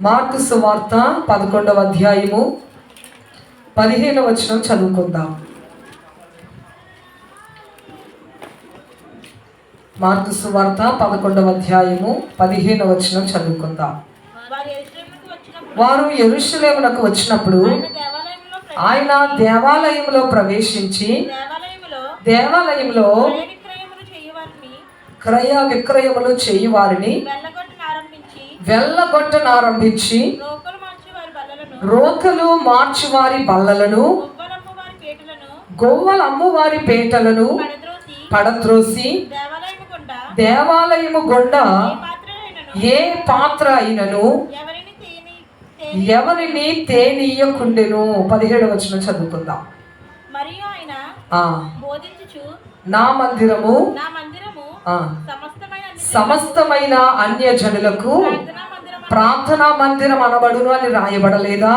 Mark సువార్త పదకొండవ అధ్యాయము పదిహేను వచనం చదువుకుందాం. మార్కు సువార్త పదకొండవ అధ్యాయము పదిహేను వచనం చదువుకుందాం. వారు ఎరుసలేమునకు వచ్చినప్పుడు ఆయన దేవాలయంలో ప్రవేశించి దేవాలయంలో క్రయ విక్రయములు చేయువారిని వెళ్ళగొట్టనారంభించి రోకలు మార్చి వారి బల్లలను రోకలు మార్చువారి బల్లలను గొప్పలమ్మ వారి పేటలను పడద్రోసి దేవాలయము గుండా ఏ పాత్ర అయినను ఎవరిని తేని తేని ఎవరిని తేనీయకుండెను? పదిహేడు వచనం చదువుకుందాం. మరియు ఆయన ఆ. బోధించుచు నా మందిరము నా మందిరము ఆ. సమస్తమైన అన్యజనులకు ప్రార్థనా మందిరం అనబడును అని రాయబడలేదా?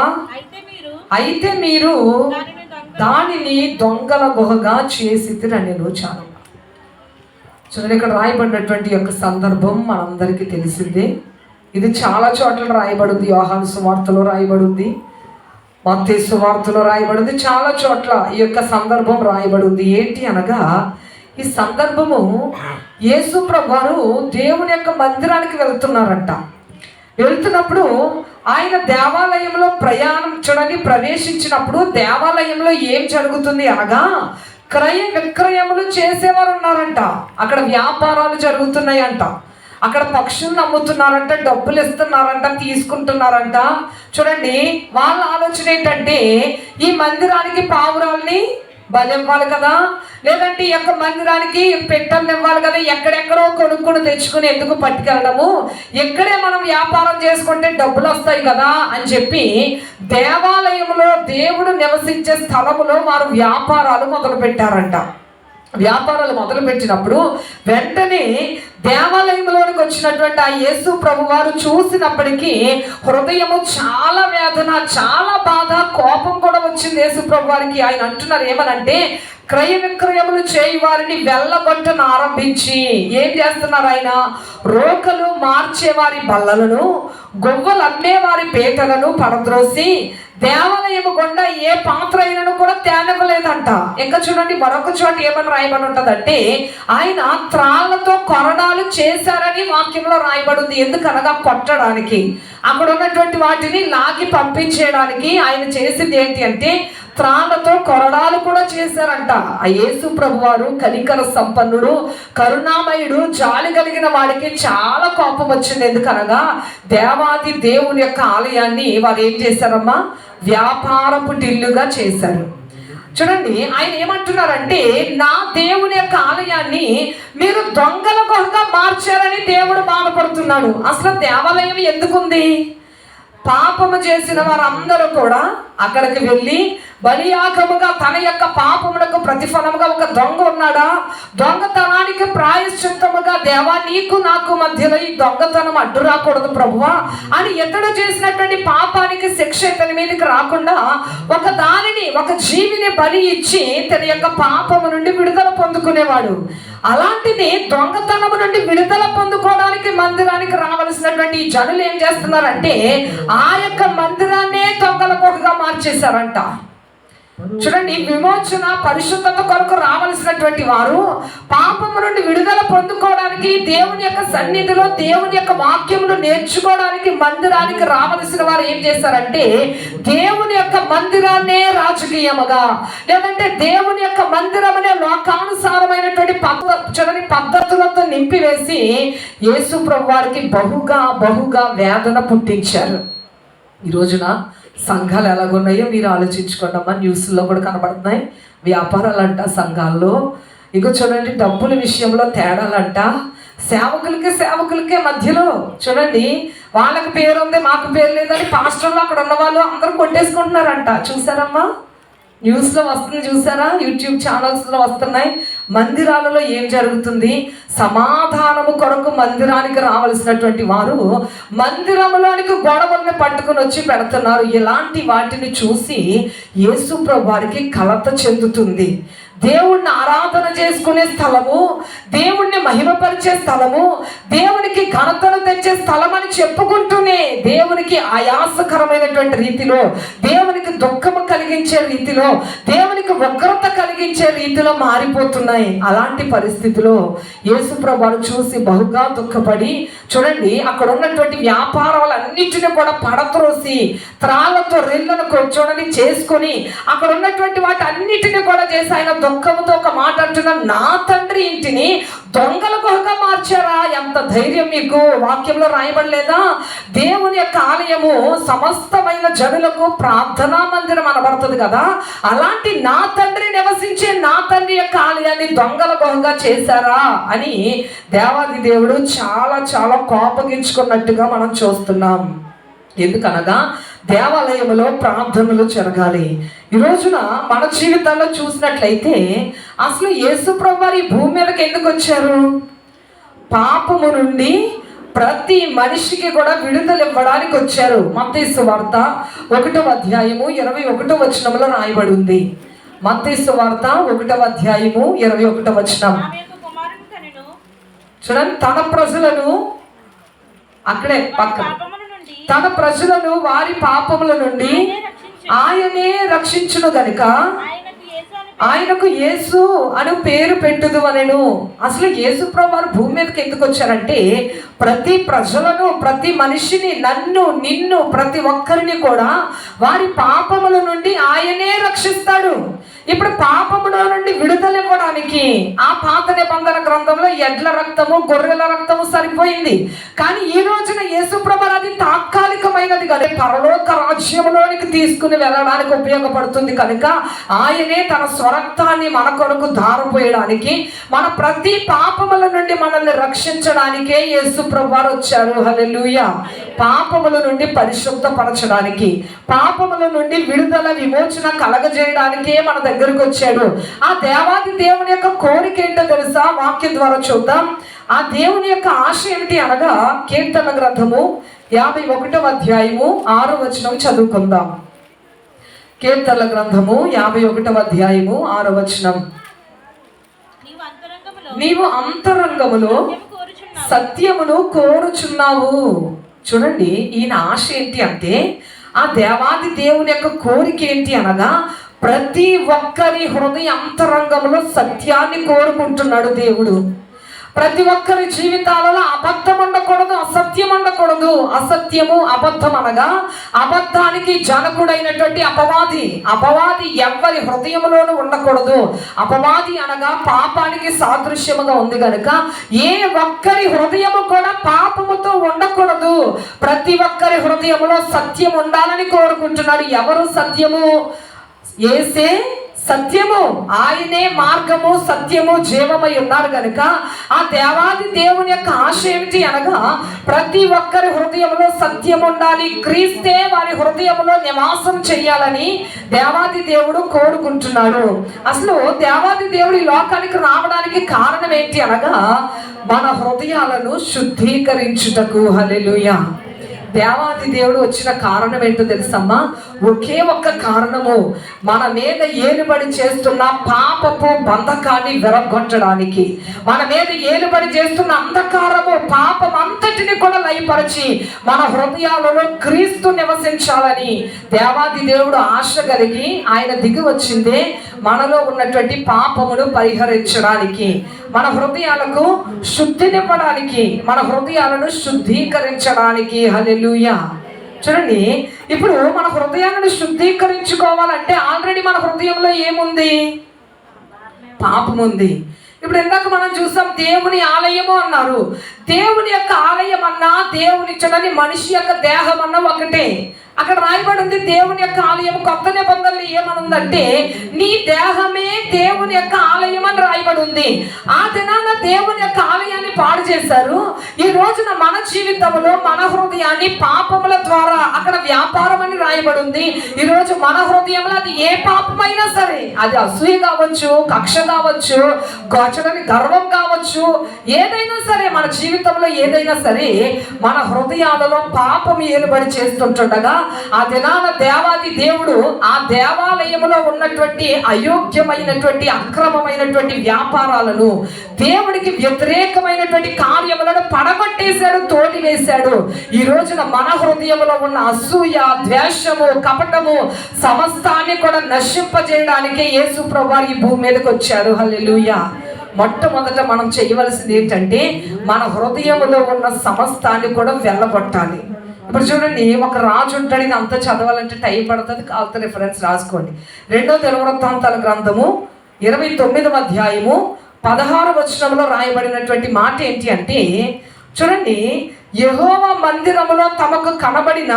అయితే మీరు దానిని దొంగల గుహగా చేసి నేను చాలా చూడండి ఇక్కడ రాయబడినటువంటి యొక్క సందర్భం మనందరికీ తెలిసిందే. ఇది చాలా చోట్ల రాయబడింది. యోహాను సువార్తలో రాయబడింది. మత్తే సువార్తలో రాయబడింది. చాలా చోట్ల ఈ యొక్క సందర్భం రాయబడింది. ఏంటి అనగా ఈ సందర్భము యేసు ప్రభువారు దేవుని యొక్క మందిరానికి వెళ్తున్నారంట. వెళ్తున్నప్పుడు ఆయన దేవాలయంలో ప్రయాణం చూడండి ప్రవేశించినప్పుడు దేవాలయంలో ఏం జరుగుతుంది అనగా క్రయ విక్రయములు చేసేవారు ఉన్నారంట అక్కడ వ్యాపారాలు జరుగుతున్నాయంట. అక్కడ పక్షులను అమ్ముతున్నారంట డబ్బులు ఇస్తున్నారంట తీసుకుంటున్నారంట. చూడండి వాళ్ళ ఆలోచన ఏంటంటే ఈ మందిరానికి పావురాల్ని బలి ఇవ్వాలి కదా? లేదంటే ఈ యొక్క మందిరానికి పెట్టం ఇవ్వాలి కదా? ఎక్కడెక్కడో కొనుక్కొని తెచ్చుకుని ఎందుకు పట్టుకెళ్ళడము? ఇక్కడే మనం వ్యాపారం చేసుకుంటే డబ్బులు వస్తాయి కదా అని చెప్పి దేవాలయంలో దేవుడు నివసించే స్థలములో వారు వ్యాపారాలు మొదలు పెట్టారంట వ్యాపారాలు మొదలు పెట్టినప్పుడు వెంటనే దేవాలయంలోనికి వచ్చినటువంటి ఆ యేసు ప్రభు వారు చూసినప్పటికీ హృదయము చాలా వేదన చాలా బాధ కోపం కూడా వచ్చింది యేసు ప్రభు వారికి. ఆయన అంటున్నారు ఏమనంటే క్రయ విక్రయములు చేయి వారిని వెళ్ళగొట్టను ఆరంభించి. ఏం చేస్తున్నారు ఆయన? రోకలు మార్చేవారి బల్లలను గొవ్వలు అమ్మేవారి పేటలను పడద్రోసి దేవాలయము గుండా ఏ పాత్ర అయినను కూడా తేనివ్వలేదంట. ఇంకా చూడండి మరొక చోట ఏమని రాయమని ఉంటుందంటే ఆయన త్రాళ్ళతో కొరడాలు చేశారని వాక్యంలో రాయబడింది. ఎందుకనగా కొట్టడానికి. అక్కడ ఉన్నటువంటి వాటిని లాగి పంపించేయడానికి ఆయన చేసింది ఏంటి అంటే త్రాళ్ళతో కొరడాలు కూడా చేశారంట. ఆ యేసు ప్రభు వారు సంపన్నుడు కరుణామయుడు జాలి కలిగిన వాడికి చాలా కోపం వచ్చింది. ఎందుకనగా దేవాది దేవుని యొక్క ఆలయాన్ని వారు ఏం చేశారమ్మా? వ్యాపారపు టిల్లుగా చేశారు. చూడండి ఆయన ఏమంటున్నారంటే నా దేవుని యొక్క ఆలయాన్ని మీరు దొంగల కొరక మార్చారని దేవుడు బాధపడుతున్నాడు. అసలు దేవాలయం ఎందుకుంది? పాపము చేసిన వారందరూ కూడా అక్కడికి వెళ్ళి బలియాకముగా తన యొక్క పాపములకు ప్రతిఫలముగా ఒక దొంగ ఉన్నాడా? దొంగతనానికి ప్రాయశ్చిత్తముగా దేవా నీకు నాకు మధ్యలో ఈ దొంగతనం అడ్డు రాకూడదు ప్రభువా అని ఎతడు చేసినటువంటి పాపానికి శిక్ష ఇతని మీదకి రాకుండా ఒక దానిని ఒక జీవిని బలి ఇచ్చి తన యొక్క పాపము నుండి విడుదల పొందుకునేవాడు. అలాంటిది దొంగతనము నుండి విడుదల పొందుకోవడం మందిరానికి రావలసినటువంటి ఈ జనులు ఏం చేస్తున్నారంటే ఆ యొక్క మందిరాన్నే దొంగల కొడుగా మార్చేశారంట. చూడండి విమోచన పరిశుద్ధత కొరకు రావలసినటువంటి వారు పాపము నుండి విడుదల పొందుకోవడానికి దేవుని యొక్క సన్నిధిలో దేవుని యొక్క వాక్యములు నేర్చుకోవడానికి మందిరానికి రావలసిన వారు ఏం చేశారంటే దేవుని యొక్క మందిరాన్నే రాజకీయముగా లేదంటే దేవుని యొక్క మందిరం అనే లోకానుసారమైనటువంటి చూడని పద్ధతులతో నింపివేసి యేసు ప్రభు వారికి బహుగా బహుగా వేదన పుట్టించారు. ఈ రోజున సంఘాలు ఎలాగున్నాయో మీరు ఆలోచించుకోండి అమ్మా. న్యూస్లో కూడా కనబడుతున్నాయి. వ్యాపారాలంట సంఘాల్లో. ఇక చూడండి డబ్బుల విషయంలో తేడాలంట. సేవకులకి సేవకులకే మధ్యలో. చూడండి వాళ్ళకి పేరు ఉంది మాకు పేరు లేదని పాస్టర్లు అక్కడ ఉన్న వాళ్ళు అందరూ కొట్టేసుకుంటున్నారంట. చూసారమ్మా? న్యూస్లో వస్తుంది చూసారా? యూట్యూబ్ ఛానల్స్లో వస్తున్నాయి. మందిరాలలో ఏం జరుగుతుంది? సమాధానము కొరకు మందిరానికి రావలసినటువంటి వారు మందిరంలోనికి గొడవలను పట్టుకుని వచ్చి పెడుతున్నారు. ఇలాంటి వాటిని చూసి యేసు వారికి కలత చెందుతుంది. దేవుణ్ణి ఆరాధన చేసుకునే స్థలము దేవుణ్ణి మహిమపరిచే స్థలము దేవునికి ఘనతను తెచ్చే స్థలం అని చెప్పుకుంటూనే దేవునికి ఆయాసకరమైనటువంటి రీతిలో దేవునికి దుఃఖము కలిగించే రీతిలో దేవునికి వక్రత కలిగించే రీతిలో మారిపోతున్నాయి. అలాంటి పరిస్థితిలో యేసుప్రభుని చూసి బహుగా దుఃఖపడి చూడండి అక్కడ ఉన్నటువంటి వ్యాపారాలన్నిటిని కూడా పడత్రోసి త్రాళ్ళతో రెళ్ళను కూర్చోడని చేసుకొని అక్కడ ఉన్నటువంటి వాటి అన్నిటిని కూడా చేసి ఆయన దుఃఖంతో ఒక మాట అంటున్నా నా తండ్రి ఇంటిని దొంగల గుహగా మార్చారా? ఎంత ధైర్యం మీకు? వాక్యంలో రాయబడలేదా? దేవుని యొక్క ఆలయము సమస్తమైన జనులకు ప్రార్థనా మందిరం అనబడుతుంది కదా? అలాంటి నా తండ్రి నివసించే నా తండ్రి యొక్క ఆలయాన్ని దొంగల గుహగా చేశారా? అని దేవాది దేవుడు చాలా చాలా కోపగించుకున్నట్టుగా మనం చూస్తున్నాం. ఎందుకనగా దేవాలయంలో ప్రార్థనలు జరగాలి. ఈ రోజున మన జీవితాల్లో చూసినట్లయితే అసలు యేసుప్రభు వారు భూమి మీదకి ఎందుకు వచ్చారు? పాపము నుండి ప్రతి మనిషికి కూడా విడుదల ఇవ్వడానికి వచ్చారు. మత్తీసు వార్త ఒకటవ అధ్యాయము ఇరవై ఒకటో వచనంలో రాయబడి ఉంది మత్తీసు వార్త ఒకటవ అధ్యాయము ఇరవై ఒకటో వచనం. చూడండి తన ప్రజలను అక్కడే పక్కన. తన ప్రజలను వారి పాపముల నుండి ఆయనే ఆయనే రక్షించి రక్షించును గనుక ఆయనకు యేసు అని పేరు పెట్టుదు అనెను. అసలు యేసు వారు భూమి మీదకి ఎందుకు వచ్చారంటే ప్రతి ప్రజలను ప్రతి మనిషిని నన్ను నిన్ను ప్రతి ఒక్కరిని కూడా వారి పాపముల నుండి ఆయనే రక్షిస్తాడు. ఇప్పుడు పాపముల నుండి విడుదల ఇవ్వడానికి ఆ పాత నిబంధన గ్రంథంలో ఎడ్ల రక్తము గొర్రెల రక్తము సరిపోయింది. కానీ ఈ రోజున యేసుప్రభ అది తాత్కాలికమైనది కదా. పరలోక రాజ్యంలోనికి తీసుకుని వెళ్ళడానికి ఉపయోగపడుతుంది కనుక ఆయనే తన స్వరక్తాన్ని మన కొరకు దారపోయడానికి మన ప్రతి పాపముల నుండి మనల్ని రక్షించడానికే యేసు వారు వచ్చారు. హలెలుయ పాపముల నుండి పరిశుద్ధపరచడానికి పాపముల నుండి విడుదల విమోచన కలగజేయడానికే మన దగ్గరకు వచ్చాడు. ఆ దేవాది దేవుని యొక్క కోరిక ఏంటో తెలుసా? వాక్యం ద్వారా చూద్దాం. ఆ దేవుని యొక్క ఆశ ఏమిటి అనగా కీర్తన గ్రంథము యాభై ఒకటవ అధ్యాయము ఆరు వచనం చదువుకుందాం. కీర్తన గ్రంథము యాభై ఒకటవ అధ్యాయము ఆరో వచనం. నీవు అంతరంగములో సత్యమును కోరుచున్నావు. చూడండి ఈయన ఆశ ఏంటి అంటే ఆ దేవాది దేవుని యొక్క కోరిక ఏంటి అనగా ప్రతి ఒక్కరి హృదయ అంతరంగంలో సత్యాన్ని కోరుకుంటున్నాడు దేవుడు. ప్రతి ఒక్కరి జీవితాలలో అబద్ధం ఉండకూడదు అసత్యం ఉండకూడదు అసత్యము అబద్ధం అనగా అబద్ధానికి జనకుడైనటువంటి అపవాది. అపవాది ఎవరి హృదయంలోనూ ఉండకూడదు. అపవాది అనగా పాపానికి సాదృశ్యముగా ఉంది కనుక ఏ ఒక్కరి హృదయము కూడా పాపముతో ఉండకూడదు. ప్రతి ఒక్కరి హృదయములో సత్యం ఉండాలని కోరుకుంటున్నారు. ఎవరు సత్యము? ఏసే సత్యము ఆయనే మార్గము సత్యము జీవమై ఉన్నారు కనుక ఆ దేవాది దేవుని యొక్క ఆశ ఏమిటి అనగా ప్రతి ఒక్కరి హృదయంలో సత్యం ఉండాలి. క్రీస్తే వారి హృదయంలో నివాసం చెయ్యాలని దేవాది దేవుడు కోరుకుంటున్నాడు. అసలు దేవాది దేవుడు ఈ లోకానికి రావడానికి కారణం ఏంటి అనగా మన హృదయాలను శుద్ధీకరించుటకు. హలెలుయా దేవాది దేవుడు వచ్చిన కారణం ఏంటో తెలుసమ్మా? ఒకే ఒక్క కారణము. మన మీద ఏలుబడి చేస్తున్న పాపపు బంధకాన్ని విరగొట్టడానికి మన మీద ఏలుబడి చేస్తున్న అంధకారము పాపం అంతటిని కూడా లయపరిచి మన హృదయాలలో క్రీస్తు నివసించాలని దేవాది దేవుడు ఆశ కలిగి ఆయన దిగి వచ్చిందే మనలో ఉన్నటువంటి పాపమును పరిహరించడానికి. మన హృదయాలకు శుద్ధినివ్వడానికి మన హృదయాలను శుద్ధీకరించడానికి. హల్లెలూయా. చూడండి ఇప్పుడు మన హృదయాలను శుద్ధీకరించుకోవాలంటే ఆల్రెడీ మన హృదయంలో ఏముంది? పాపం ఉంది ఇప్పుడు ఇందాక మనం చూసాం దేవుని ఆలయము అన్నారు. దేవుని యొక్క ఆలయం అన్నా దేవుని చూడని మనిషి యొక్క దేహం అన్నా ఒకటే. అక్కడ రాయబడి ఉంది దేవుని యొక్క ఆలయం కొత్త నిబంధనలు ఏమనుందంటే నీ దేహమే దేవుని యొక్క ఆలయం అని రాయబడి ఉంది. ఆ దినాన దేవుని యొక్క ఆలయాన్ని పాడు చేశారు. ఈ రోజున మన జీవితంలో మన హృదయాన్ని పాపముల ద్వారా అక్కడ వ్యాపారం అని రాయబడి ఉంది. ఈ రోజు మన హృదయంలో అది ఏ పాపమైనా సరే అది అసూయ కావచ్చు కక్ష కావచ్చు గోచరని గర్వం కావచ్చు ఏదైనా సరే మన జీవితంలో ఏదైనా సరే మన హృదయాలలో పాపం ఏలుబడి చేస్తుంటుండగా ఆ దినాన దేవాది దేవుడు ఆ దేవాలయంలో ఉన్నటువంటి అయోగ్యమైనటువంటి అక్రమమైనటువంటి వ్యాపారాలను దేవుడికి వ్యతిరేకమైనటువంటి కార్యములను పడగొట్టేశాడు తోలివేశాడు. ఈ రోజున మన హృదయంలో ఉన్న అసూయ ద్వేషము కపటము సమస్తాన్ని కూడా నశింపజేయడానికే యేసు ప్రభు ఈ భూమి మీదకి వచ్చారు. హల్లెలూయా. మొట్టమొదట మనం చేయవలసింది ఏంటంటే మన హృదయంలో ఉన్న సమస్తాన్ని కూడా వెళ్ళగొట్టాలి ఇప్పుడు చూడండి ఒక రాజు ఉంటాడు ఇది అంతా చదవాలంటే టైం పడుతుంది కావాలంటే రిఫరెన్స్ రాసుకోండి. రెండో తెలుగువృత్తాంతాల గ్రంథము ఇరవై తొమ్మిదవ అధ్యాయము పదహారు వచనంలో రాయబడినటువంటి మాట ఏంటి అంటే చూడండి యహోవ మందిరములో తమకు కనబడిన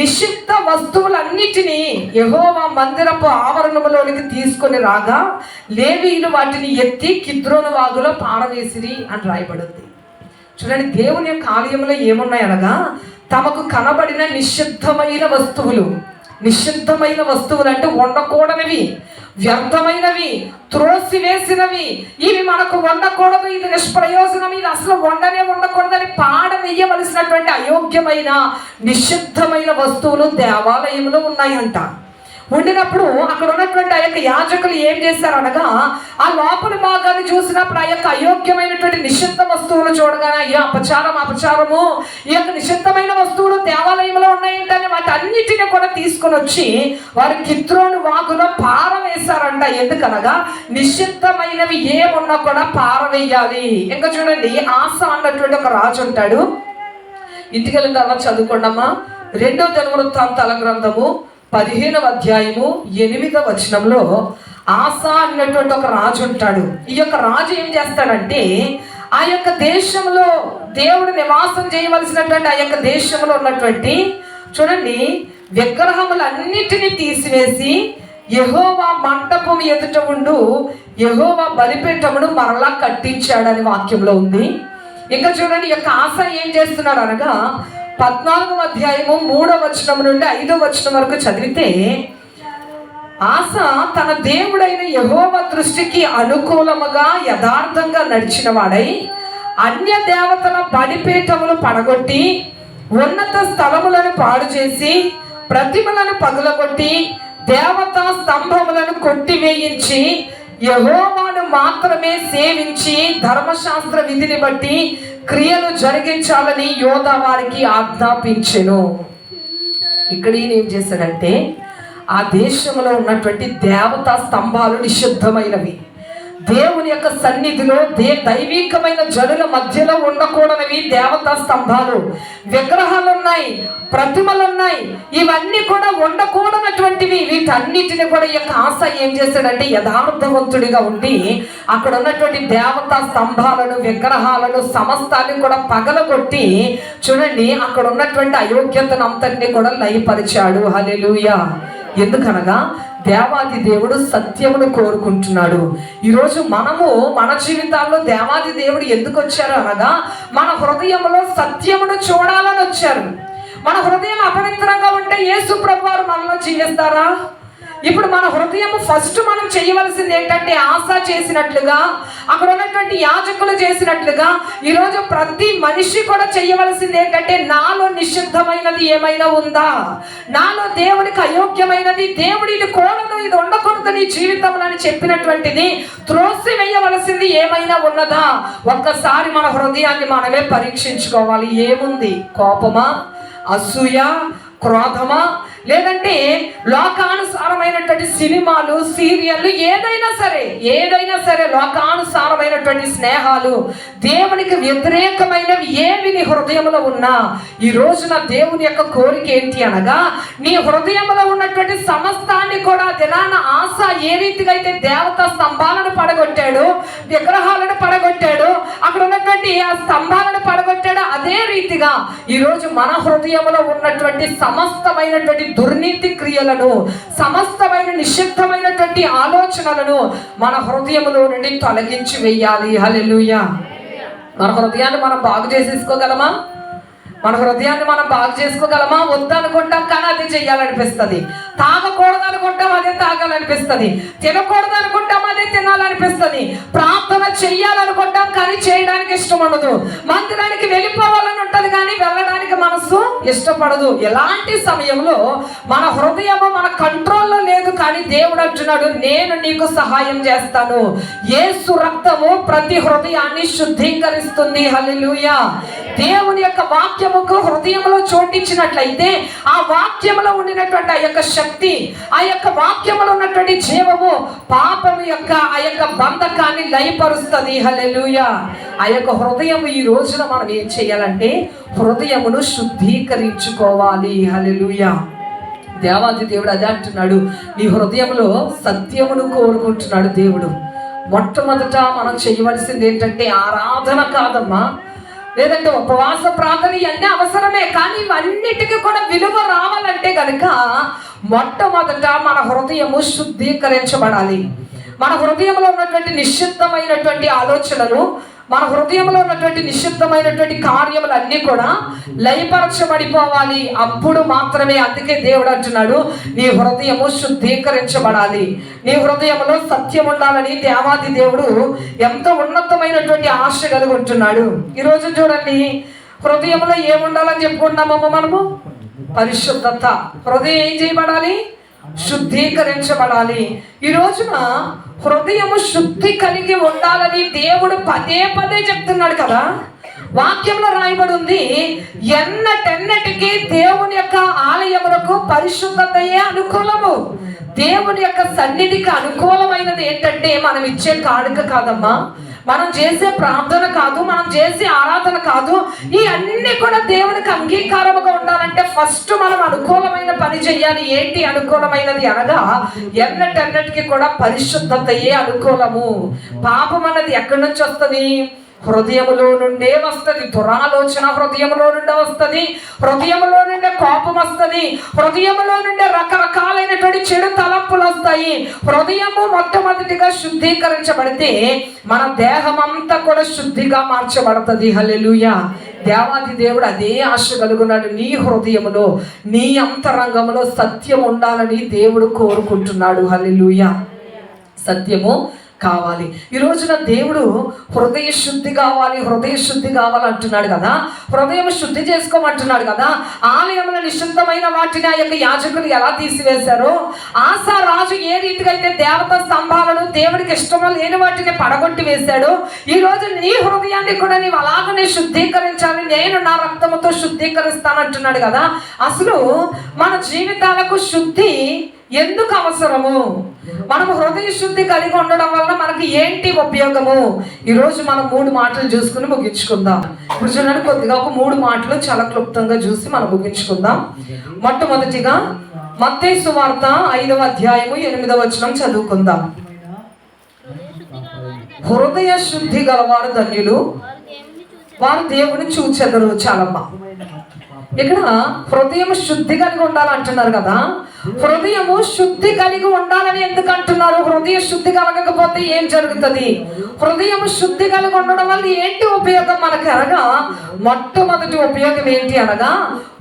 నిషిద్ధ వస్తువులన్నిటినీ యహోవ మందిరపు ఆవరణములోనికి తీసుకొని రాగా లేవీలు వాటిని ఎత్తి కిద్రోను వాగులో పారవేసిరి అని రాయబడింది. చూడండి దేవుని యొక్క ఆలయంలో ఏమున్నాయి అనగా తమకు కనబడిన నిషిద్ధమైన వస్తువులు. నిషిద్ధమైన వస్తువులు అంటే ఉండకూడనివి వ్యర్థమైనవి త్రోసివేసినవి. ఇవి మనకు వండకూడదు ఇది నిష్ప్రయోజనం ఇది అసలు వండనే ఉండకూడదని పాడవేయవలసినటువంటి అయోగ్యమైన నిషిద్ధమైన వస్తువులు దేవాలయంలో ఉన్నాయంట. ఉండినప్పుడు అక్కడ ఉన్నటువంటి ఆ యొక్క యాజకులు ఏం చేశారు అనగా ఆ లోపలి భాగాన్ని చూసినప్పుడు ఆ యొక్క అయోగ్యమైనటువంటి నిషిద్ధ వస్తువులు చూడగానే అయ్యో అపచారం అపచారము ఈ యొక్క నిషిద్ధమైన వస్తువులు దేవాలయంలో ఉన్నాయంటే వాటి అన్నిటిని కూడా తీసుకొని వచ్చి వారి కిత్రోని వాగులో పారవేశారంట. ఎందుకనగా నిషిద్ధమైనవి ఏమున్నా కూడా పారవేయాలి. ఇంకా చూడండి ఆశ అన్నటువంటి ఒక రాజు ఉంటాడు. ఇంటికి వెళ్ళిన తర్వాత చదువుకోండమ్మా. రెండో దినవృత్తాంతాల గ్రంథము. పదిహేనవ అధ్యాయము ఎనిమిదవ వచనంలో ఆసా అన్నటువంటి ఒక రాజు ఉంటాడు. ఈ యొక్క రాజు ఏం చేస్తాడంటే ఆ యొక్క దేశంలో దేవుడు నివాసం చేయవలసినటువంటి ఆ యొక్క దేశంలో ఉన్నటువంటి చూడండి విగ్రహములన్నిటినీ తీసివేసి యహోవా మంటపం ఎదుట ఉండు యహోవా బలిపీఠమును మరలా కట్టించాడని వాక్యంలో ఉంది. ఇంకా చూడండి ఈ యొక్క ఆశ ఏం చేస్తున్నాడు అనగా పద్నాలుగవ అధ్యాయము మూడవ వచనం నుండి ఐదవ వచనం వరకు చదివితే ఆశ తన దేవుడైన యహోవ దృష్టికి అనుకూలముగా యథార్థంగా నడిచిన వాడై అన్య దేవతల బలిపీఠములు పడగొట్టి ఉన్నత స్థలములను పాడు చేసి ప్రతిమలను పగులగొట్టి దేవతా స్తంభములను కొట్టివేయించి యహోవాను మాత్రమే సేవించి ధర్మశాస్త్ర విధిని బట్టి క్రియలు జరిగించాలని యోధ వారికి ఆజ్ఞాపించెను. ఇక్కడ ఈయన ఏం చేశాడంటే ఆ దేశంలో ఉన్నటువంటి దేవతా స్తంభాలు నిషిద్ధమైనవి. దేవుని యొక్క సన్నిధిలో దే దైవికమైన జనుల మధ్యలో ఉండకూడనివి దేవతా స్తంభాలు. విగ్రహాలు ఉన్నాయి ప్రతిమలు ఉన్నాయి ఇవన్నీ కూడా ఉండకూడనటువంటివి. వీటన్నిటిని కూడా ఈ యొక్క ఆశ ఏం చేశాడంటే యథార్థవంతుడిగా ఉండి అక్కడ ఉన్నటువంటి దేవతా స్తంభాలను విగ్రహాలను సమస్తాన్ని కూడా పగలగొట్టి చూడండి అక్కడ ఉన్నటువంటి అయోగ్యతను అంతటిని కూడా లయపరిచాడు. హలెలుయా ఎందుకనగా దేవాది దేవుడు సత్యమును కోరుకుంటున్నాడు. ఈరోజు మనము మన జీవితాల్లో దేవాది దేవుడు ఎందుకు వచ్చారు అనగా మన హృదయంలో సత్యమును చూడాలని వచ్చారు. మన హృదయం అపవిత్రంగా ఉంటే యేసు ప్రభు వారు మనలో జీవిస్తారా? ఇప్పుడు మన హృదయం ఫస్ట్ మనం చేయవలసింది ఏంటంటే ఆశ చేసినట్లుగా అక్కడ ఉన్నటువంటి యాజకులు చేసినట్లుగా ఈరోజు ప్రతి మనిషి కూడా చేయవలసింది ఏంటంటే నాలో నిషిద్ధమైనది ఏమైనా ఉందా? నాలో దేవునికి అయోగ్యమైనది దేవుడు ఇది కోడదు ఇది ఉండకూడదు నీ జీవితంలో అని చెప్పినటువంటిది త్రోసి వేయవలసింది ఏమైనా ఉన్నదా? ఒక్కసారి మన హృదయాన్ని మనమే పరీక్షించుకోవాలి. ఏముంది? కోపమా? అసూయ? క్రోధమా? లేదంటే లోకానుసారమైనటువంటి సినిమాలు సీరియళ్ళు ఏదైనా సరే ఏదైనా సరే లోకానుసారమైనటువంటి స్నేహాలు దేవునికి వ్యతిరేకమైనవి ఏవి నీ హృదయంలో ఉన్నా ఈ రోజున దేవుని యొక్క కోరిక ఏంటి అనగా నీ హృదయంలో ఉన్నటువంటి సమస్తాన్ని కూడా దినాన ఆశ ఏ రీతిగా అయితే దేవత స్తంభాలను పడగొట్టాడు విగ్రహాలను పడగొట్టాడు అక్కడ ఉన్నటువంటి ఆ స్తంభాలను పడగొట్టాడు అదే రీతిగా ఈరోజు మన హృదయంలో ఉన్నటువంటి సమస్తమైనటువంటి దుర్నీతి క్రియలను సమస్తమైన నిషిద్ధమైనటువంటి ఆలోచనలను మన హృదయంలో నుండి తొలగించి వెయ్యాలి హల్లెలూయా. మన హృదయాన్ని మనం బాగు చేసేసుకోగలమా? మన హృదయాన్ని మనం బాగు చేసుకోగలమా? వద్దనుకుంటాం కానీ అది చెయ్యాలనిపిస్తుంది. తాగకూడదు అనుకుంటాం అదే తాగాలనిపిస్తుంది. తినకూడదు అనుకుంటాం అదే తినాలనిపిస్తుంది. ప్రార్థన చెయ్యాలనుకుంటాం కానీ చేయడానికి ఇష్టం ఉండదు. మందిరానికి వెళ్ళిపోవాలని ఉంటుంది కానీ వెళ్ళడానికి మనసు ఇష్టపడదు. ఎలాంటి సమయంలో మన హృదయము మన కంట్రోల్లో లేదు కానీ దేవుడు అంటున్నాడు నేను నీకు సహాయం చేస్తాను. ఏసు రక్తము ప్రతి హృదయాన్ని శుద్ధీకరిస్తుంది. హలిలుయ దేవుని యొక్క వాక్యముకు హృదయంలో చోటించినట్లయితే ఆ వాక్యములో ఉండినటువంటి ఆ యొక్క శక్తి ఆ యొక్క వాక్యములో ఉన్నటువంటి జీవము పాపము యొక్క ఆ యొక్క బంధకాన్ని లయపరుస్తుంది. హలెలుయ ఆ యొక్క హృదయం ఈ రోజున మనం ఏం చేయాలంటే హృదయమును శుద్ధీకరించుకోవాలి. హలెలుయ దేవాది దేవుడు అదే అంటున్నాడు. నీ హృదయంలో సత్యమును కోరుకుంటున్నాడు దేవుడు. మొట్టమొదట మనం చేయవలసింది ఏంటంటే ఆరాధన కాదమ్మా. లేదంటే ఉపవాస ప్రార్థన ఇవన్నీ అవసరమే కానీ ఇవన్నిటికీ కూడా విలువ రావాలంటే కనుక మొట్టమొదట మన హృదయము శుద్ధీకరించబడాలి. మన హృదయంలో ఉన్నటువంటి నిశ్చిత్తమైనటువంటి ఆలోచనలు మన హృదయంలో ఉన్నటువంటి నిశ్శబ్దమైనటువంటి కార్యములు అన్నీ కూడా లయపరచబడిపోవాలి. అప్పుడు మాత్రమే అందుకే దేవుడు అంటున్నాడు నీ హృదయము శుద్ధీకరించబడాలి. నీ హృదయంలో సత్యం ఉండాలని దేవాది దేవుడు ఎంతో ఉన్నతమైనటువంటి ఆశ కలిగి ఉంటున్నాడు. ఈరోజు చూడండి హృదయంలో ఏముండాలని చెప్పుకుంటున్నామమ్మ మనము? పరిశుద్ధత. హృదయం ఏం చేయబడాలి? శుద్ధీకరించబడాలి. ఈ రోజున హృదయము శుద్ధి కలిగి ఉండాలని దేవుడు పదే పదే చెప్తున్నాడు కదా. వాక్యంలో రాయబడి ఉంది ఎన్నటెన్నటికి దేవుని యొక్క ఆలయములకు పరిశుద్ధతయే అనుకూలము. దేవుని యొక్క సన్నిధికి అనుకూలమైనది ఏంటంటే మనం ఇచ్చే కానుక కాదమ్మా. మనం చేసే ప్రార్థన కాదు మనం చేసే ఆరాధన కాదు ఈ అన్ని కూడా దేవునికి అంగీకారముగా ఉండాలంటే ఫస్ట్ మనం అనుకూలమైన పని చేయాలి. ఏంటి అనుకూలమైనది అనగా ఎన్నటెన్నటికి కూడా పరిశుద్ధతయే అనుకూలము. పాపం అన్నది ఎక్కడి నుంచి వస్తుంది? హృదయములో నుండే వస్తుంది దురాలోచన హృదయములో నుండే వస్తుంది హృదయములో నుండే కోపం వస్తుంది హృదయములో నుండే రకరకాలైనటువంటి చెడు తలంపులు వస్తాయి. హృదయము మొట్టమొదటిగా శుద్ధీకరించబడితే మన దేహం అంతా కూడా శుద్ధిగా మార్చబడుతుంది. హల్లెలూయా. దేవాది దేవుడు అదే ఆశ కలుగున్నాడు. నీ హృదయములో నీ అంతరంగములో సత్యం ఉండాలని దేవుడు కోరుకుంటున్నాడు. హల్లెలూయా. సత్యము కావాలి. ఈ రోజున దేవుడు హృదయ శుద్ధి కావాలి హృదయ శుద్ధి కావాలి అంటున్నాడు కదా. హృదయం శుద్ధి చేసుకోమంటున్నాడు కదా. ఆలయంలో నిశ్చితమైన వాటిని ఆ యొక్క యాజకులు ఎలా తీసివేశారో? ఆశా రాజు ఏ రీతిగా అయితే దేవత స్తంభాలను దేవుడికి ఇష్టమో లేని వాటిని పడగొట్టి వేశాడు? ఈ రోజు నీ హృదయాన్ని కూడా నీవు అలాగనే శుద్ధీకరించాలి. నేను నా రక్తముతో శుద్ధీకరిస్తానంటున్నాడు కదా. అసలు మన జీవితాలకు శుద్ధి ఎందుకు అవసరము? మనం హృదయ శుద్ధి కలిగి ఉండడం వల్ల మనకి ఏంటి ఉపయోగము? ఈరోజు మనం మూడు మాటలు చూసుకుని ముగించుకుందాం. ఇప్పుడు చూడండి కొద్దిగా ఒక మూడు మాటలు చాలా క్లుప్తంగా చూసి మనం ముగించుకుందాం. మొట్టమొదటిగా మత్తయి సువార్త ఐదవ అధ్యాయము ఎనిమిదవ వచనం చదువుకుందాం. హృదయ శుద్ధి గలవారు ధన్యులు. వారు దేవుని చూచెదరు చాలమ్మ. ఇక్కడ హృదయం శుద్ధి కలిగి ఉండాలంటున్నారు కదా. హృదయము శుద్ధి కలిగి ఉండాలని ఎందుకు అంటున్నారు హృదయ శుద్ధి కలగకపోతే ఏం జరుగుతుంది? హృదయం శుద్ధి కలిగి ఉండడం వల్ల ఏంటి ఉపయోగం మనకు అనగా? మొట్టమొదటి ఉపయోగం ఏంటి అనగా?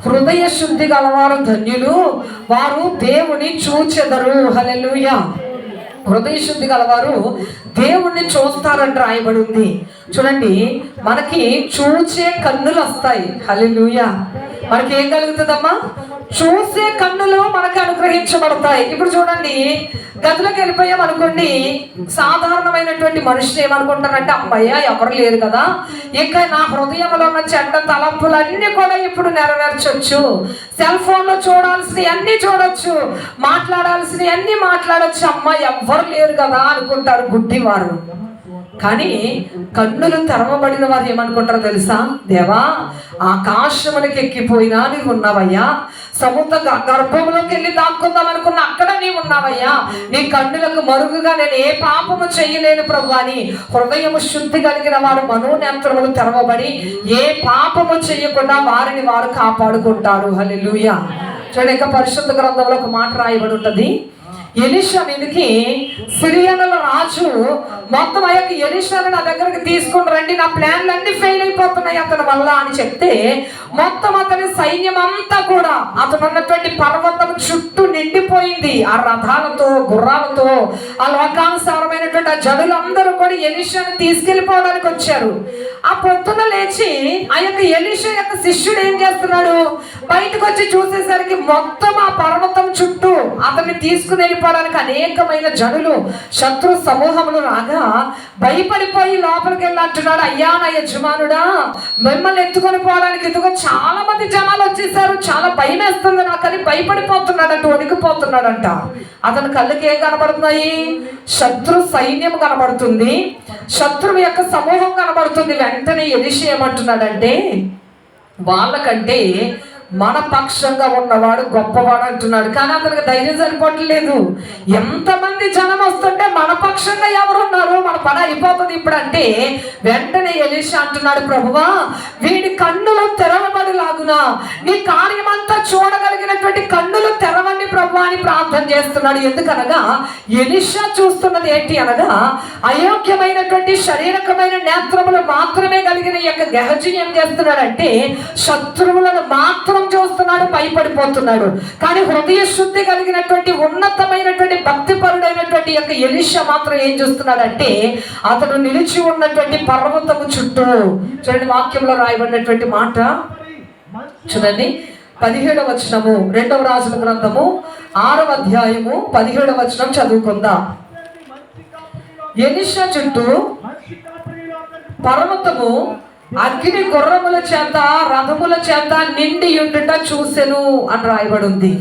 హృదయ శుద్ధి గలవారు ధన్యులు. వారు దేవుని చూచెదరు. హలెలుయ హృదయ శుద్ధి గలవారు దేవుణ్ణి చూస్తారని రాయబడి ఉంది చూడండి మనకి చూచే కన్నులు వస్తాయి హలెలుయ మనకి ఏం కలుగుతుందమ్మా? చూసే కన్నులు మనకు అనుగ్రహించబడతాయి. ఇప్పుడు చూడండి గదిలోకి వెళ్ళిపోయాం అనుకోండి సాధారణమైనటువంటి మనుషులు ఏమనుకుంటారంటే అమ్మయ్య ఎవరు లేరు కదా. ఇంకా నా హృదయంలో ఉన్న చెడ్డ తలంపులన్నీ కూడా ఇప్పుడు నెరవేర్చొచ్చు. సెల్ ఫోన్లో చూడాల్సినవి అన్నీ చూడొచ్చు. మాట్లాడాల్సినవి అన్నీ మాట్లాడొచ్చు. అమ్మ ఎవ్వరు లేరు కదా అనుకుంటారు గుడ్డివారు. కానీ కన్నులు తెరవబడిన వారు ఏమనుకుంటారో తెలుసా? దేవా ఆకాశమునికి ఎక్కిపోయినా నీవు ఉన్నావయ్యా. సముద్ర గ- గర్భంలోకి వెళ్ళి దాక్కుందాం అనుకున్న అక్కడ నీవు ఉన్నావయ్యా. నీ కన్నులకు మరుగుగా నేను ఏ పాపము చేయలేను ప్రభు అని హృదయము శుద్ధి కలిగిన వారు మనోనేత్రములు తెరవబడి ఏ పాపము చేయకుండా వారిని వారు కాపాడుకుంటారు. హల్లెలూయా. లూయ చూడక పరిశుద్ధ గ్రంథంలో ఒక మాట రాయబడి ఉంటుంది. ఎలిషా మీదకి సిరియనుల రాజు మొత్తం ఆ యొక్క ఎలిషాను నా దగ్గరికి తీసుకుని రండి. నా ప్లాన్లు అన్ని ఫెయిల్ అయిపోతున్నాయి అతని వల్ల అని చెప్తే మొత్తం అతని సైన్యం అంతా కూడా అతను ఉన్నటువంటి పర్వతం చుట్టూ నిండిపోయింది. ఆ రథాలతో గుర్రాలతో ఆ లోకానుసారమైనటువంటి ఆ జనులందరూ కూడా ఎలిషాను తీసుకెళ్ళిపోవడానికి వచ్చారు. ఆ పొద్దున లేచి ఆ యొక్క ఎలిషా యొక్క శిష్యుడు ఏం చేస్తున్నాడు? బయటకు వచ్చి చూసేసరికి మొత్తం ఆ పర్వతం చుట్టూ అతన్ని తీసుకుని వెళ్ళిపోవడానికి అనేకమైన జనులు శత్రు సమూహములు రాగా భయపడిపోయి లోపలికి వెళ్ళి అంటున్నాడు అయ్యా నా యజమానుడా మిమ్మల్ని ఎత్తుకొని పోవడానికి ఎదుగు చాలా మంది జనాలు వచ్చేసారు. చాలా భయం వేస్తుంది నాకని భయపడిపోతున్నాడంట వణికిపోతున్నాడంట అతని కళ్ళకి ఏం కనబడుతున్నాయి? శత్రు సైన్యం కనబడుతుంది. శత్రువు యొక్క సమూహం కనబడుతుంది. వెంటనే ఎలిషి ఏమంటున్నాడంటే వాళ్ళకంటే మన పక్షంగా ఉన్నవాడు గొప్పవాడు అంటున్నాడు. కానీ అతనికి ధైర్యం సరిపోవట్లేదు. ఎంతమంది జనం వస్తుంటే మన పక్షంగా ఎవరున్నారో మన పని అయిపోతుంది ఇప్పుడు అంటే వెంటనే ఎలీషా అంటున్నాడు ప్రభువా వీడి కన్నులు తెరవబడి లాగునా నీ కార్యమంతా చూడగలిగినటువంటి కన్నులు తెరవండి ప్రభు అని ప్రార్థన చేస్తున్నాడు. ఎందుకనగా ఎలిషా చూస్తున్నది ఏంటి అనగా అయోగ్యమైనటువంటి శరీరకమైన నేత్రములు మాత్రమే కలిగిన యొక్క గహజీ ఏం చేస్తున్నాడంటే శత్రువులను మాత్రం చూస్తున్నాడు భయపడిపోతున్నాడు. కానీ హృదయ శుద్ధి కలిగినటువంటి ఉన్నతమైనటువంటి భక్తిపరుడైనటువంటి యొక్క ఎలిష మాత్రం ఏం చూస్తున్నాడంటే అతను నిలిచి ఉన్నటువంటి పర్వతము చుట్టూ చూడండి వాక్యంలో రాయబడినటువంటి మాట. చూడండి పదిహేడవ వచనము రెండవ రాజుల గ్రంథము ఆరవ అధ్యాయము పదిహేడవ వచనం చదువుకుందాం. ఎలిష చుట్టూ పర్వతము అగ్ని గుర్రముల చేత రథముల చేత నిండి ఉండుట చూసెను అని రాయబడి ఉంది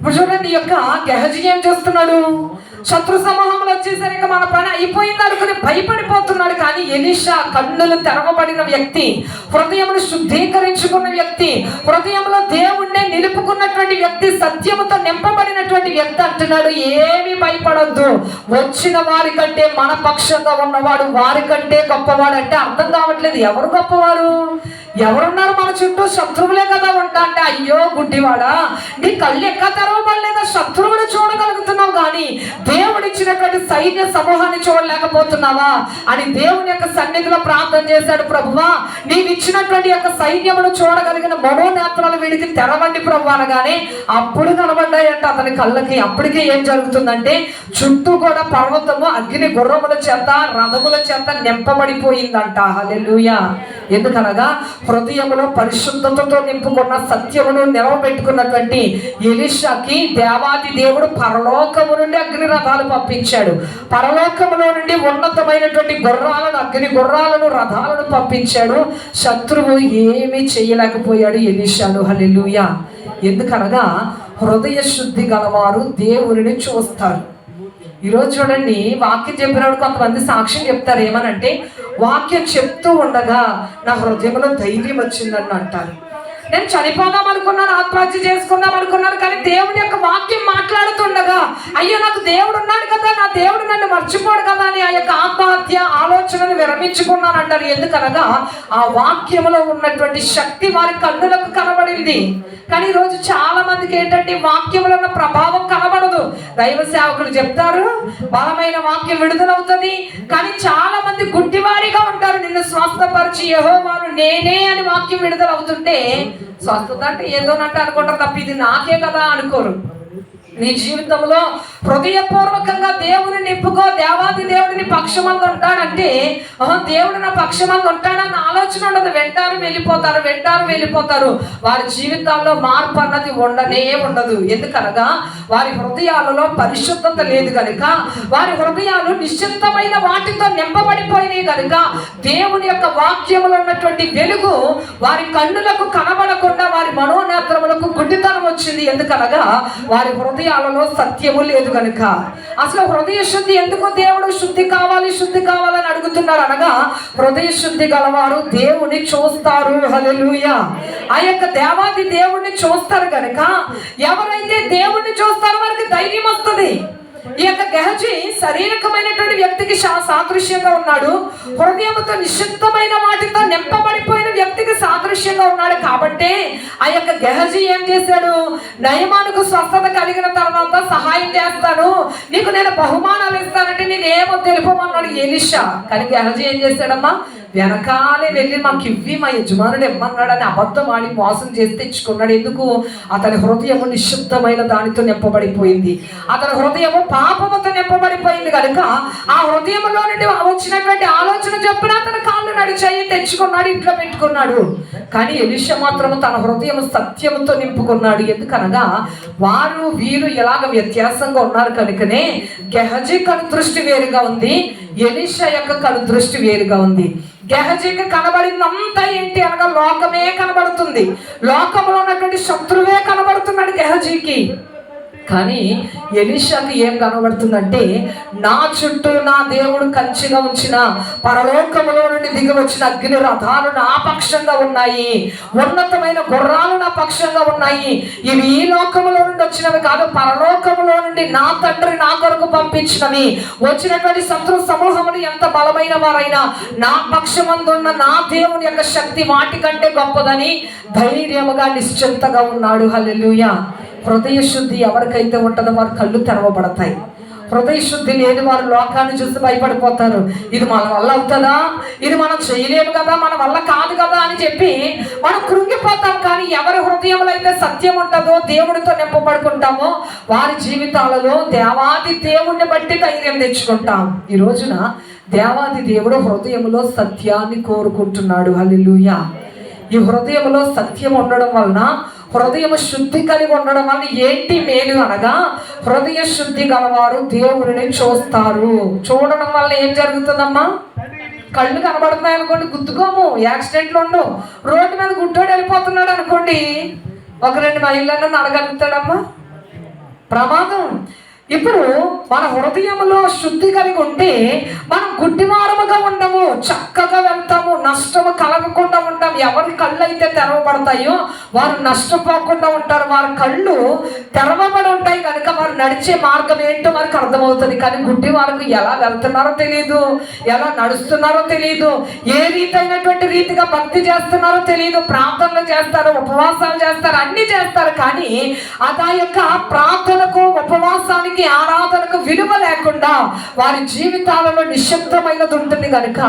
ఇప్పుడు చూడండి ఈ యొక్క గెహజీ ఏం చేస్తున్నాడు? శత్రు సమూహంలో వచ్చేసరికి మన పని అయిపోయింది అనుకుని భయపడిపోతున్నాడు. కానీ ఎలిషా కన్నులు తెరవబడిన వ్యక్తి హృదయమును శుద్ధీకరించుకున్న వ్యక్తి హృదయంలో దేవుణ్ణి నిలుపుకున్నటువంటి వ్యక్తి సత్యముతో నింపబడినటువంటి వ్యక్తి అంటున్నాడు. ఏమీ భయపడొద్దు. వచ్చిన వారి కంటే మన పక్షంగా ఉన్నవాడు వారి కంటే గొప్పవాడు అంటే అర్థం కావట్లేదు. ఎవరు గొప్పవారు? ఎవరున్నారు మన చుట్టూ? శత్రువులే కదా ఉంటా అంటే అయ్యో గుడ్డివాడా? నీ కళ్ళు ఎక్క తెరవబడలేదా? శత్రువుని చూడగలుగుతున్నావు కానీ దేవుడి ఇచ్చినటువంటి సైన్య సమూహాన్ని చూడలేకపోతున్నావా? అని దేవుని యొక్క సన్నిధిలో ప్రార్థన చేశాడు ప్రభువా. నీవు ఇచ్చినటువంటి యొక్క సైన్యమును చూడగలిగిన మనోనేత్రాలు వీడికి తెరవండి ప్రభు అనగానే అప్పుడు కనబడ్డాయంట అతని కళ్ళకి. అప్పటికే ఏం జరుగుతుందంటే చుట్టూ కూడా పర్వతము అగ్ని గుర్రముల చేత రథముల చేత నింపబడిపోయిందంట. హలెలుయా ఎందుకనగా హృదయంలో పరిశుద్ధతతో నింపుకున్న సత్యమును నిలవబెట్టుకున్నటువంటి ఎలిషాకి దేవాది దేవుడు పరలోకము నుండి అగ్ని రథాలు పంపించాడు. పరలోకములో నుండి ఉన్నతమైనటువంటి గుర్రాలను అగ్ని గుర్రాలను రథాలను పంపించాడు. శత్రువు ఏమీ చేయలేకపోయాడు ఎలిషాను. హల్లెలూయా. ఎందుకనగా హృదయ శుద్ధి గలవారు దేవుని చూస్తారు. ఈరోజు చూడండి వాక్యం చెప్పినప్పుడు కొంతమంది సాక్ష్యం చెప్తారు. ఏమనంటే వాక్యం చెప్తూ ఉండగా నా హృదయంలో ధైర్యం వచ్చిందని అంటారు. నేను చనిపోదాం అనుకున్నాను ఆత్మహత్య చేసుకుందాం అనుకున్నాను కానీ దేవుని యొక్క వాక్యం మాట్లాడుతుండగా అయ్యో నాకు దేవుడు ఉన్నాడు కదా నా దేవుడు నన్ను మర్చిపోడు కదా అని ఆ యొక్క ఆత్మహత్య ఆలోచనను విరమించుకున్నాను అంటారు ఎందుకనగా ఆ వాక్యంలో ఉన్నటువంటి శక్తి వారి కన్నులకు కనబడింది. కానీ ఈరోజు చాలా మందికి ఏంటంటే వాక్యంలో ఉన్న ప్రభావం కనబడదు. దైవ సేవకులు చెప్తారు బలమైన వాక్యం విడుదలవుతుంది కానీ చాలా మంది గుడ్డివారిగా ఉంటారు. నిన్ను స్వస్థపరిచి యహో వారు నేనే అని వాక్యం విడుదలవుతుంటే స్వస్థత అంటే ఏదోనంటే అనుకుంటారు తప్ప ఇది నాకే కదా అనుకోరు. నీ జీవితంలో హృదయపూర్వకంగా దేవుని నింపుకో దేవాది దేవుడిని పక్షమంగా ఉంటాడంటే దేవుడు నా పక్షమంగా ఉంటాడన్న ఆలోచన ఉండదు. వెంటారు వెళ్ళిపోతారు వెంటారు వెళ్ళిపోతారు. వారి జీవితాల్లో మార్పు అన్నది ఉండనే ఉండదు. ఎందుకనగా వారి హృదయాలలో పరిశుద్ధత లేదు కనుక వారి హృదయాలు నిశ్చితమైన వాటితో నింపబడిపోయినాయి కనుక దేవుని యొక్క వాక్యములో ఉన్నటువంటి వెలుగు వారి కన్నులకు కనబడకుండా వారి మనోనేత్రములకు గుడ్డితనం వచ్చింది. ఎందుకనగా వారి హృదయాలలో సత్యము లేదు కనుక అసలు హృదయ శుద్ధి ఎందుకు దేవుడు శుద్ధి కావాలి శుద్ధి కావాలని అడుగుతున్నారు అనగా హృదయ శుద్ధి గలవారు దేవుని చూస్తారు. హలలుయ ఆ యొక్క దేవాది దేవుణ్ణి చూస్తారు కనుక ఎవరైతే దేవుణ్ణి చూస్తారో వారికి ధైర్యం వస్తుంది. ఈ యొక్క గహజి శారీరకమైనటువంటి వ్యక్తికి సాదృశ్యంగా ఉన్నాడు. హృదయంతో నిశ్శబ్దమైన వాటితో నింపబడిపోయిన వ్యక్తికి సాదృశ్యంగా ఉన్నాడు. కాబట్టి ఆ యొక్క గహజి ఏం చేశాడు? నయమానుకు స్వస్థత కలిగిన తర్వాత సహాయం చేస్తాను నీకు నేను బహుమానాలు ఇస్తానంటే నేను ఏమో తెలుపమన్నాడు ఎలిషా. కానీ గహజి ఏం చేశాడమ్మా? వెనకాలే వెళ్ళి మాకు ఇవ్వి మా యజమానుడు ఇమ్మన్నాడని అబద్ధం ఆడి మోసం చేసి తెచ్చుకున్నాడు. ఎందుకు? అతని హృదయము నిశ్శబ్దమైన దానితో నింపబడిపోయింది. అతని హృదయము పాపముతో నింపబడిపోయింది కనుక ఆ హృదయంలో నుండి వచ్చినటువంటి ఆలోచన చెప్పిన తన కాళ్ళు నడిచాయి తెచ్చుకున్నాడు ఇంట్లో పెట్టుకున్నాడు. కానీ ఎలిష మాత్రము తన హృదయం సత్యముతో నింపుకున్నాడు. ఎందుకనగా వారు వీరు ఇలాగ వ్యత్యాసంగా ఉన్నారు కనుకనే గెహజీ కను దృష్టి వేరుగా ఉంది ఎలిష యొక్క కను దృష్టి వేరుగా ఉంది. గెహజీకి కనబడిందంతా ఏంటి అనగా లోకమే కనబడుతుంది. లోకంలో ఉన్నటువంటి శత్రువే కనబడుతున్నాడు గెహజీకి. కానీ ఎలిషాకి ఏం కనబడుతుందంటే నా చుట్టూ నా దేవుడు కంచిగా ఉంచిన పరలోకములో నుండి దిగి వచ్చిన అగ్ని రథాలు నా పక్షంగా ఉన్నాయి. ఉన్నతమైన గుర్రాలు నా పక్షంగా ఉన్నాయి. ఇవి ఈ లోకములో నుండి వచ్చినవి కాదు పరలోకములో నుండి నా తండ్రి నా కొరకు పంపించినవి. వచ్చినటువంటి శత్రు సమూహములు ఎంత బలమైన వారైనా నా పక్షమందున్న నా దేవుని యొక్క శక్తి వాటికంటే గొప్పదని ధైర్యముగా నిశ్చింతగా ఉన్నాడు. హల్లెలూయా. హృదయ శుద్ధి ఎవరికైతే ఉంటుందో వారి కళ్ళు తెరవబడతాయి. హృదయ శుద్ధి లేని వారు లోకాన్ని చూసి భయపడిపోతారు. ఇది మన వల్ల అవుతుందా? ఇది మనం చేయలేము కదా మన వల్ల కాదు కదా అని చెప్పి మనం కృంగిపోతాం. కానీ ఎవరి హృదయంలో అయితే సత్యం ఉంటుందో దేవుడితో నింపబడుకుంటామో వారి జీవితాలలో దేవాది దేవుణ్ణి బట్టి ధైర్యం తెచ్చుకుంటాం. ఈ రోజున దేవాది దేవుడు హృదయంలో సత్యాన్ని కోరుకుంటున్నాడు. హల్లెలూయా. ఈ హృదయంలో సత్యం ఉండడం వలన హృదయం శుద్ధి కలిగి ఉండడం వల్ల ఏంటి మేలు అనగా హృదయ శుద్ధి గలవారు దేవుడిని చూస్తారు. చూడడం వల్ల ఏం జరుగుతుందమ్మా? కళ్ళు కనబడుతున్నాయి అనుకోండి గుద్దుకోము. యాక్సిడెంట్లు ఉండవు. రోడ్డు మీద గుడ్డోడు వెళ్ళిపోతున్నాడు అనుకోండి ఒక రెండు మైళ్ళను నడగలుగుతాడమ్మా? ప్రమాదం. ఇప్పుడు మన హృదయంలో శుద్ధి కలిగి ఉంటే మనం గుడ్డివారముగా ఉండము చక్కగా వెళ్తాము నష్టము కలగకుండా ఉంటాం. ఎవరి కళ్ళు అయితే తెరవబడతాయో వారు నష్టపోకుండా ఉంటారు. వారి కళ్ళు తెరవబడి ఉంటాయి కనుక వారు నడిచే మార్గం ఏంటో వారికి అర్థమవుతుంది. కానీ గుడ్డి వారికి ఎలా వెళ్తున్నారో తెలియదు ఎలా నడుస్తున్నారో తెలియదు ఏ రీతైనటువంటి రీతిగా భక్తి చేస్తున్నారో తెలియదు ప్రార్థనలు చేస్తారు ఉపవాసాలు చేస్తారు అన్ని చేస్తారు. కానీ అదా ఆ యొక్క ప్రార్థనకు ఉపవాసానికి ఆరాధనకు విలువ లేకుండా వారి జీవితాలలో నిశ్శబ్దమైనది ఉంటుంది కనుక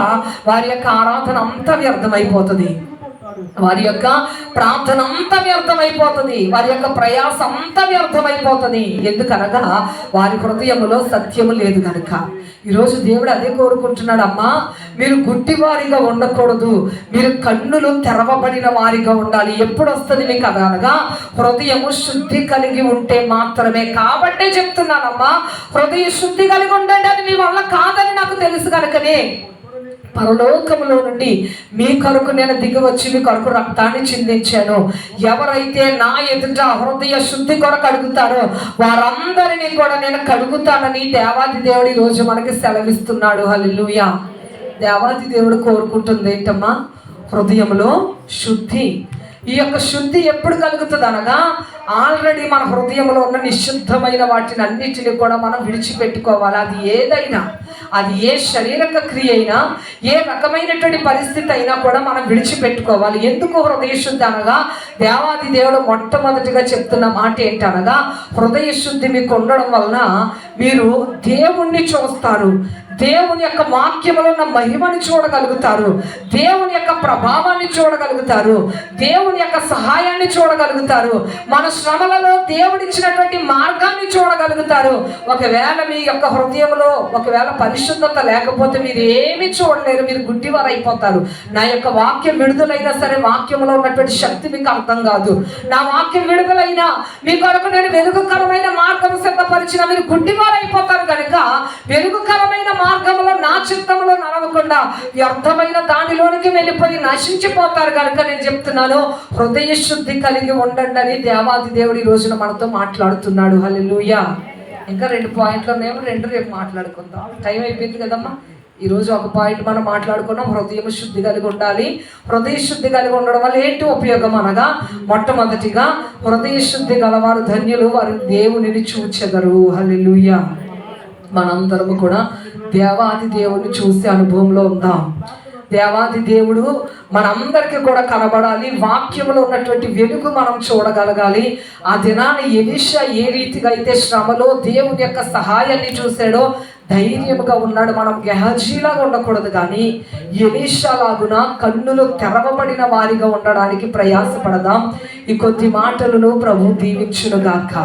వారి యొక్క ఆరాధన అంతా వ్యర్థమైపోతుంది వారి యొక్క ప్రార్థన అంతా వ్యర్థమైపోతుంది. వారి యొక్క ప్రయాస అంతా వ్యర్థమైపోతుంది. ఎందుకనగా వారి హృదయములో సత్యము లేదు కనుక ఈరోజు దేవుడు అదే కోరుకుంటున్నాడు అమ్మా మీరు గుడ్డివారిగా ఉండకూడదు. మీరు కన్నులు తెరవబడిన వారిగా ఉండాలి. ఎప్పుడు వస్తుంది మీకు అనగా హృదయము శుద్ధి కలిగి ఉంటే మాత్రమే కాబట్టే చెప్తున్నానమ్మా. హృదయ శుద్ధి కలిగి ఉండండి అది మీ వల్ల కాదని నాకు తెలుసు కనుకనే పరలోకంలో నుండి మీ కొరకు నేను దిగి వచ్చి మీ కొరకు రక్తాన్ని చిందించాను. ఎవరైతే నా ఎదుట హృదయ శుద్ధి కొరకు అడుగుతారో వారందరినీ కూడా నేను కడుగుతానని దేవాది దేవుడు ఈరోజు రోజు మనకి సెలవిస్తున్నాడు. హల్లెలూయా. దేవాది దేవుడు కోరుకుంటుంది ఏంటమ్మా? హృదయంలో శుద్ధి. ఈ యొక్క శుద్ధి ఎప్పుడు కలుగుతుంది అనగా ఆల్రెడీ మన హృదయంలో ఉన్న నిశుద్ధమైన వాటిని అన్నిటిని కూడా మనం విడిచిపెట్టుకోవాలి. అది ఏదైనా అది ఏ శరీరక క్రియ అయినా ఏ రకమైనటువంటి పరిస్థితి అయినా కూడా మనం విడిచిపెట్టుకోవాలి. ఎందుకు హృదయ శుద్ధి అనగా దేవాది దేవుడు మొట్టమొదటిగా చెప్తున్న మాట ఏంటనగా హృదయ శుద్ధి మీకు ఉండడం వలన మీరు దేవుణ్ణి చూస్తారు. దేవుని యొక్క వాక్యములో ఉన్న మహిమని చూడగలుగుతారు. దేవుని యొక్క ప్రభావాన్ని చూడగలుగుతారు. దేవుని యొక్క సహాయాన్ని చూడగలుగుతారు. మన శ్రమలలో దేవుడిచ్చినటువంటి మార్గాన్ని చూడగలుగుతారు. ఒకవేళ మీ యొక్క హృదయంలో ఒకవేళ పరిశుద్ధత లేకపోతే మీరు ఏమీ చూడలేరు. మీరు గుడ్డివారు అయిపోతారు నా యొక్క వాక్యం విడుదలైనా సరే వాక్యంలో ఉన్నటువంటి శక్తి మీకు అర్థం కాదు. నా వాక్యం విడుదలైనా మీ కొరకు నేను వెలుగుకరమైన మార్గం సిద్ధపరిచిన మీరు గుడ్డివారు అయిపోతారు కనుక వెలుగుకరమైన మార్గంలో నా చిత్తంలో నడవకుండా వ్యర్థమైన దానిలోనికి వెళ్ళిపోయి నశించిపోతారు కనుక నేను చెప్తున్నాను హృదయ శుద్ధి కలిగి ఉండండి అని దేవాది దేవుడు ఈ రోజున మనతో మాట్లాడుతున్నాడు. హలెలుయ ఇంకా రెండు పాయింట్లు మేము రెండు రేపు మాట్లాడుకుందాం. టైం అయిపోయింది కదమ్మా. ఈరోజు ఒక పాయింట్ మనం మాట్లాడుకున్నాం. హృదయం శుద్ధి కలిగి ఉండాలి. హృదయ శుద్ధి కలిగి ఉండడం వల్ల ఏంటి ఉపయోగం అనగా మొట్టమొదటిగా హృదయ శుద్ధి గలవారు ధన్యులు వారు దేవునిని చూచెదరు. హలెలుయా మనందరము కూడా దేవాది దేవుడిని చూసే అనుభవంలో ఉందాం. దేవాది దేవుడు మనందరికీ కూడా కనబడాలి. వాక్యంలో ఉన్నటువంటి వెలుగు మనం చూడగలగాలి. ఆ దినాన ఎలిష ఏ రీతిగా అయితే శ్రమలో దేవుని యొక్క సహాయాన్ని చూశాడో ధైర్యముగా ఉన్నాడు. మనం గెహజీలాగా ఉండకూడదు కానీ ఎలీషా లాగున కన్నులు తెరవబడిన వారిగా ఉండడానికి ప్రయాసపడదాం. ఈ కొద్ది మాటలను ప్రభు దీవించునుగాక.